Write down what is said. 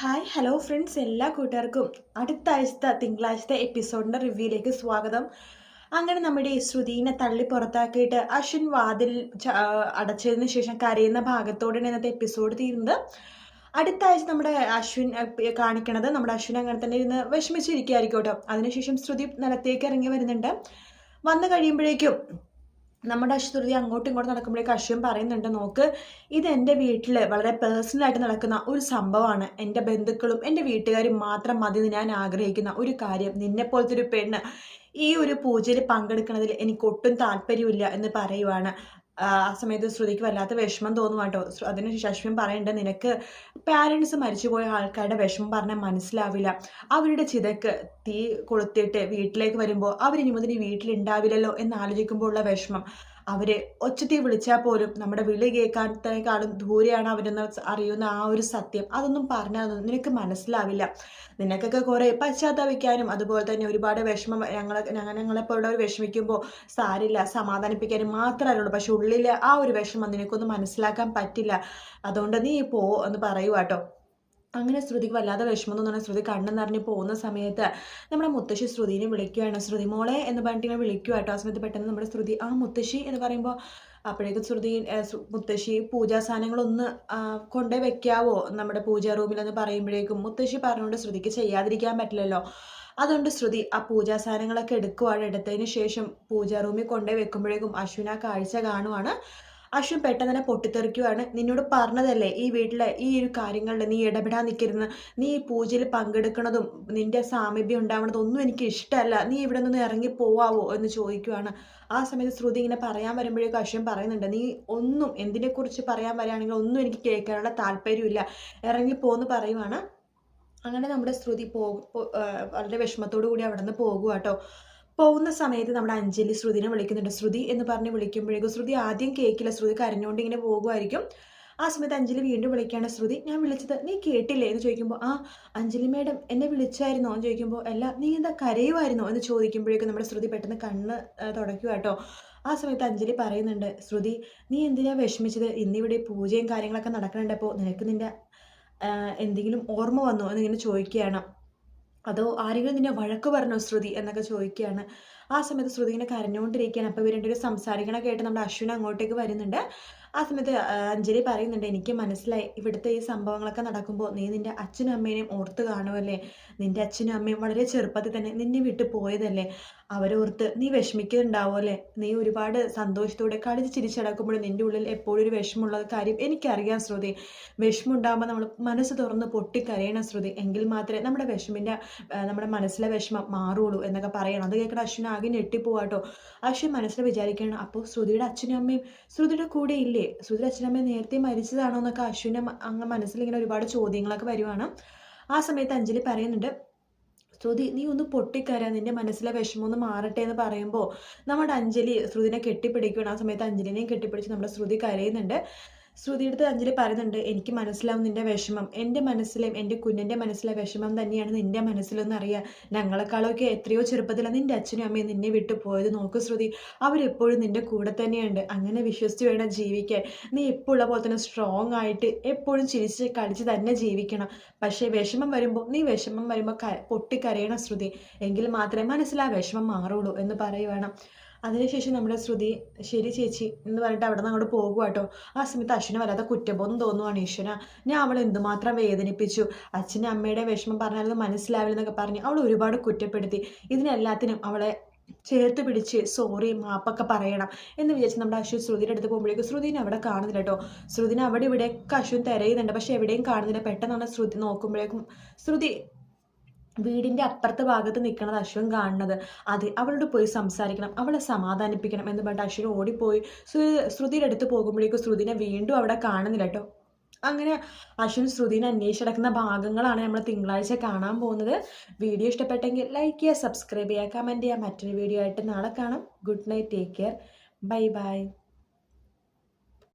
Hi hello friends എല്ലാ കൂട്ടുകാർക്കും അടുത്ത ആഴ്ചത്തെ തിങ്കളാഴ്ചത്തെ എപ്പിസോഡിന്റെ റിവ്യൂയിലേക്ക് സ്വാഗതം. അങ്ങനെ നമ്മുടെ ശ്രുതിനെ തള്ളി പുറത്താക്കിയിട്ട് അശ്വിൻ വാതിൽ അടച്ചതിന് ശേഷം കരയുന്ന ഭാഗത്തോടെയാണ് ഇന്നത്തെ എപ്പിസോഡ് തീരുന്നത്. അടുത്ത ആഴ്ച നമ്മുടെ അശ്വിൻ കാണിക്കണത് നമ്മുടെ അശ്വിൻ അങ്ങനെ തന്നെ ഇരുന്ന് വിഷമിച്ചിരിക്കുകയായിരിക്കും കേട്ടോ. അതിനുശേഷം ശ്രുതി നിലത്തേക്ക് ഇറങ്ങി വരുന്നുണ്ട്. വന്നു കഴിയുമ്പോഴേക്കും നമ്മുടെ അശ്വതി അങ്ങോട്ടും ഇങ്ങോട്ടും നടക്കുമ്പോഴേക്ക് അശ്വൻ പറയുന്നുണ്ട് നോക്ക് ഇത് എന്റെ വീട്ടിൽ വളരെ പേഴ്സണലായിട്ട് നടക്കുന്ന ഒരു സംഭവമാണ്. എന്റെ ബന്ധുക്കളും എന്റെ വീട്ടുകാരും മാത്രം മതി ഞാൻ ആഗ്രഹിക്കുന്ന ഒരു കാര്യം. നിന്നെ പോലത്തെ ഒരു പെണ്ണ് ഈ ഒരു പൂജയിൽ പങ്കെടുക്കുന്നതിൽ എനിക്ക് ഒട്ടും താല്പര്യമില്ല എന്ന് പറയുവാണ്. ആ സമയത്ത് ശ്രുതിക്ക് വല്ലാത്ത വിഷമം തോന്നും കേട്ടോ. അതിന് ശശ്വിൻ പറയേണ്ടത് നിനക്ക് പാരൻസ് മരിച്ചുപോയ ആൾക്കാരുടെ വിഷമം പറഞ്ഞാൽ മനസ്സിലാവില്ല. അവരുടെ ചിതക്ക് തീ കൊളുത്തിയിട്ട് വീട്ടിലേക്ക് വരുമ്പോൾ അവരിനി മുതൽ വീട്ടിലുണ്ടാവില്ലല്ലോ എന്ന് ആലോചിക്കുമ്പോൾ ഉള്ള വിഷമം. അവർ ഒച്ചത്തി വിളിച്ചാൽ പോലും നമ്മുടെ വിളി കേൾക്കാത്തേക്കാളും ദൂരെയാണ് അവരെന്ന് അറിയുന്ന ആ ഒരു സത്യം. അതൊന്നും പറഞ്ഞാൽ നിനക്ക് മനസ്സിലാവില്ല. നിനക്കൊക്കെ കുറേ പശ്ചാത്തപിക്കാനും അതുപോലെ തന്നെ ഒരുപാട് വിഷമം ഞങ്ങളെ ഞങ്ങളെപ്പോലുള്ളവർ വിഷമിക്കുമ്പോൾ സാരില്ല സമാധാനിപ്പിക്കാനും മാത്രമേ ഉള്ളൂ പക്ഷെ ഉള്ളിൽ ആ ഒരു വിഷമം നിനക്കൊന്നും മനസ്സിലാക്കാൻ പറ്റില്ല. അതുകൊണ്ട് നീ പോ എന്ന് പറയുവാട്ടോ അങ്ങനെ ശ്രുതിക്ക് വല്ലാതെ വിഷമം തോന്നുന്ന ശ്രുതി കണ്ണെന്ന് നിറഞ്ഞ് പോകുന്ന സമയത്ത് നമ്മുടെ മുത്തശ്ശി ശ്രുതിനെ വിളിക്കുകയാണ്. ശ്രുതി മോളെ എന്ന് പറഞ്ഞിട്ട് ഇങ്ങനെ വിളിക്കുക കേട്ടോ. ആ സമയത്ത് പെട്ടെന്ന് നമ്മുടെ ശ്രുതി ആ മുത്തശ്ശി എന്ന് പറയുമ്പോൾ അപ്പോഴേക്കും ശ്രുതി മുത്തശ്ശി പൂജാ സാധനങ്ങളൊന്ന് കൊണ്ടേ വെക്കാവോ നമ്മുടെ പൂജാ റൂമിലെന്ന് പറയുമ്പോഴേക്കും മുത്തശ്ശി പറഞ്ഞുകൊണ്ട് ശ്രുതിക്ക് ചെയ്യാതിരിക്കാൻ പറ്റില്ലല്ലോ. അതുകൊണ്ട് ശ്രുതി ആ പൂജാ സാധനങ്ങളൊക്കെ എടുക്കുവാണ്. എടുത്തതിന് ശേഷം പൂജാ റൂമിൽ കൊണ്ടേ വെക്കുമ്പോഴേക്കും അശ്വിന കാഴ്ച കാണുവാണ്. അശ്വിൻ പെട്ടെന്ന് തന്നെ പൊട്ടിത്തെറിക്കുവാണ്. നിന്നോട് പറഞ്ഞതല്ലേ ഈ വീട്ടിലെ ഈ ഒരു കാര്യങ്ങളിൽ നീ ഇടപെടാൻ നിൽക്കരുത് നീ ഈ പൂജയിൽ പങ്കെടുക്കണതും നിന്റെ സാമീപ്യം ഉണ്ടാവണതും ഒന്നും എനിക്ക് ഇഷ്ടമല്ല. നീ ഇവിടെ നിന്ന് ഇറങ്ങി പോവാവോ എന്ന് ചോദിക്കുവാണ്. ആ സമയത്ത് ശ്രുതി ഇങ്ങനെ പറയാൻ വരുമ്പോഴേക്കും അശ്വൻ പറയുന്നുണ്ട് നീ ഒന്നും എന്തിനെക്കുറിച്ച് പറയാൻ വരികയാണെങ്കിൽ ഒന്നും എനിക്ക് കേൾക്കാനുള്ള താല്പര്യമില്ല. ഇറങ്ങി പോന്ന് പറയുവാണ്. അങ്ങനെ നമ്മുടെ ശ്രുതി പോ- വളരെ വിഷമത്തോടു കൂടി അവിടെ നിന്ന് പോകുക കേട്ടോ പോകുന്ന സമയത്ത് നമ്മുടെ അഞ്ജലി ശ്രുതിനെ വിളിക്കുന്നുണ്ട്. ശ്രുതി എന്ന് പറഞ്ഞ് വിളിക്കുമ്പോഴേക്കും ശ്രുതി ആദ്യം കേൾക്കില്ല ശ്രുതി കരഞ്ഞുകൊണ്ട് ഇങ്ങനെ പോകുമായിരിക്കും. ആ സമയത്ത് അഞ്ജലി വീണ്ടും വിളിക്കുകയാണ്. ശ്രുതി ഞാൻ വിളിച്ചത് നീ കേട്ടില്ലേ എന്ന് ചോദിക്കുമ്പോൾ ആ അഞ്ജലി മേഡം എന്നെ വിളിച്ചായിരുന്നോ? എന്ന് ചോദിക്കുമ്പോൾ അല്ല നീ എന്താ കരയുമായിരുന്നോ എന്ന് ചോദിക്കുമ്പോഴേക്കും നമ്മുടെ ശ്രുതി പെട്ടെന്ന് കണ്ണ് തുടക്കുക കേട്ടോ. ആ സമയത്ത് അഞ്ജലി പറയുന്നുണ്ട് ശ്രുതി നീ എന്തിനാ വിഷമിച്ചത്? ഇന്നിവിടെ പൂജയും കാര്യങ്ങളൊക്കെ നടക്കുന്നുണ്ടപ്പോൾ നിനക്ക് നിന്റെ എന്തെങ്കിലും ഓർമ്മ വന്നോ? എന്നിങ്ങനെ ചോദിക്കുകയാണ്. അതോ ആരെങ്കിലും നിന്നെ വഴക്ക് പറഞ്ഞോ ശ്രുതി എന്നൊക്കെ ചോദിക്കുകയാണ്. ആ സമയത്ത് ശ്രുതി ഇങ്ങനെ കരഞ്ഞുകൊണ്ടിരിക്കുകയാണ്. അപ്പോൾ ഇവരുടെ ഒരു സംസാരിക്കണ കേട്ട് നമ്മുടെ അശ്വിൻ അങ്ങോട്ടേക്ക് വരുന്നുണ്ട്. ആ സമയത്ത് അഞ്ജലി പറയുന്നുണ്ട് എനിക്ക് മനസ്സിലായി. ഇവിടുത്തെ ഈ സംഭവങ്ങളൊക്കെ നടക്കുമ്പോൾ നീ നിന്റെ അച്ഛനും അമ്മേനെയും ഓർത്ത് കാണുമല്ലേ നിന്റെ അച്ഛനും അമ്മയും വളരെ ചെറുപ്പത്തിൽ തന്നെ നിന്നെ വിട്ട് പോയതല്ലേ? അവരോർത്ത് നീ വിഷമിക്കുന്നുണ്ടാവുമല്ലേ? നീ ഒരുപാട് സന്തോഷത്തോടെ കളിച്ച് ചിരിച്ചടക്കുമ്പോൾ നിന്റെ ഉള്ളിൽ എപ്പോഴും ഒരു വിഷമമുള്ള കാര്യം എനിക്കറിയാം ശ്രുതി. വിഷമം ഉണ്ടാകുമ്പോൾ നമ്മൾ മനസ്സ് തുറന്ന് പൊട്ടിക്കരയണം ശ്രുതി. എങ്കിൽ മാത്രമേ നമ്മുടെ വിഷമിന്റെ നമ്മുടെ മനസ്സിലെ വിഷമം മാറുള്ളൂ എന്നൊക്കെ പറയണം. അത് കേൾക്കണം അശ്വിൻ ആകെ ഞെട്ടിപ്പോവാട്ടോ. അക്ഷയ മനസ്സിൽ വിചാരിക്കണം അപ്പോൾ ശ്രുതിയുടെ അച്ഛനും അമ്മയും ശ്രുതിയുടെ കൂടെ ഇല്ലേ? ശ്രുതിയുടെ അച്ഛനും അമ്മയും നേരത്തെ മരിച്ചതാണോ എന്നൊക്കെ അശ്വിന്റെ അങ്ങ് മനസ്സിൽ ഇങ്ങനെ ഒരുപാട് ചോദ്യങ്ങളൊക്കെ വരുവാണ്. ആ സമയത്ത് അഞ്ജലി പറയുന്നുണ്ട് ശ്രുതി നീ ഒന്ന് പൊട്ടിക്കരാ നിന്റെ മനസ്സിലെ വിഷമം ഒന്ന് മാറട്ടെ എന്ന് പറയുമ്പോൾ നമ്മുടെ അഞ്ജലി ശ്രുതിനെ കെട്ടിപ്പിടിക്കുകയാണ് ആ സമയത്ത് അഞ്ജലിനെയും കെട്ടിപ്പിടിച്ച് നമ്മുടെ ശ്രുതി കരയുന്നുണ്ട്. ശ്രുതിയുടെ അഞ്ജലി പറയുന്നുണ്ട് എനിക്ക് മനസ്സിലാവും നിന്റെ വിഷമം. എന്റെ മനസ്സിലെയും എന്റെ കുഞ്ഞിന്റെ മനസ്സിലെ വിഷമം തന്നെയാണ് നിന്റെ മനസ്സിലെന്ന് അറിയാം ഞങ്ങളെക്കാളൊക്കെ എത്രയോ ചെറുപ്പത്തിലാണ് നിന്റെ അച്ഛനും അമ്മയും നിന്നെ വിട്ടു പോയത്. നോക്ക് ശ്രുതി അവരെപ്പോഴും നിന്റെ കൂടെ തന്നെയുണ്ട്. അങ്ങനെ വിശ്വസിച്ച് വേണം ജീവിക്കാൻ. നീ എപ്പോഴുള്ള പോലെ തന്നെ സ്ട്രോങ് ആയിട്ട് എപ്പോഴും ചിരിച്ച് കളിച്ച് തന്നെ ജീവിക്കണം. പക്ഷേ വിഷമം വരുമ്പോൾ നീ വിഷമം വരുമ്പോൾ പൊട്ടിക്കരയണം ശ്രുതി. എങ്കിൽ മാത്രമേ മനസ്സിലാ വിഷമം മാറുള്ളൂ എന്ന് പറയുവാണ്. അതിനുശേഷം നമ്മുടെ ശ്രുതി ശരി ചേച്ചി എന്ന് പറഞ്ഞിട്ട് അവിടെ നിന്ന് അങ്ങോട്ട് പോകുക കേട്ടോ ആ സമയത്ത് അശ്വിന് വല്ലാത്ത കുറ്റബോധം തോന്നുവാണ് ഈശ്വന ഞാൻ അവളെ എന്തുമാത്രം വേദനിപ്പിച്ചു. അച്ഛനും അമ്മയുടെ വിഷമം പറഞ്ഞാലത് മനസ്സിലാവില്ലെന്നൊക്കെ പറഞ്ഞ് അവൾ ഒരുപാട് കുറ്റപ്പെടുത്തി. ഇതിനെല്ലാത്തിനും അവളെ ചേർത്ത് പിടിച്ച് സോറി മാപ്പൊക്കെ പറയണം എന്ന് വിചാരിച്ച് നമ്മുടെ അശ്വിൻ ശ്രുതിയുടെ അടുത്ത് പോകുമ്പോഴേക്കും ശ്രുതിനെ അവിടെ കാണുന്നില്ല കേട്ടോ ശ്രുതിനെ അവിടെ ഇവിടെയൊക്കെ അശ്വിൻ തിരയുന്നുണ്ട്. പക്ഷെ എവിടെയും കാണുന്നില്ല. പെട്ടെന്നാണ് ശ്രുതി നോക്കുമ്പോഴേക്കും ശ്രുതി വീടിന്റെ അപ്പുറത്തെ ഭാഗത്ത് നിൽക്കണത് അശ്വം കാണുന്നത്. അതെ അവളോട് പോയി സംസാരിക്കണം അവളെ സമാധാനിപ്പിക്കണം എന്ന് പറഞ്ഞിട്ട് അശ്വൻ ഓടിപ്പോയി. ശ്രു- ശ്രുതിയുടെ അടുത്ത് പോകുമ്പോഴേക്കും ശ്രുതിനെ വീണ്ടും അവിടെ കാണുന്നില്ല കേട്ടോ. അങ്ങനെ അശ്വിൻ ശ്രുതിനെ അന്വേഷിച്ചടക്കുന്ന ഭാഗങ്ങളാണ് നമ്മൾ തിങ്കളാഴ്ച കാണാൻ പോകുന്നത്. വീഡിയോ ഇഷ്ടപ്പെട്ടെങ്കിൽ ലൈക്ക് ചെയ്യുക സബ്സ്ക്രൈബ് ചെയ്യുക കമന്റ് ചെയ്യുക. മറ്റൊരു വീഡിയോ ആയിട്ട് നാളെ കാണാം. Good night take care bye bye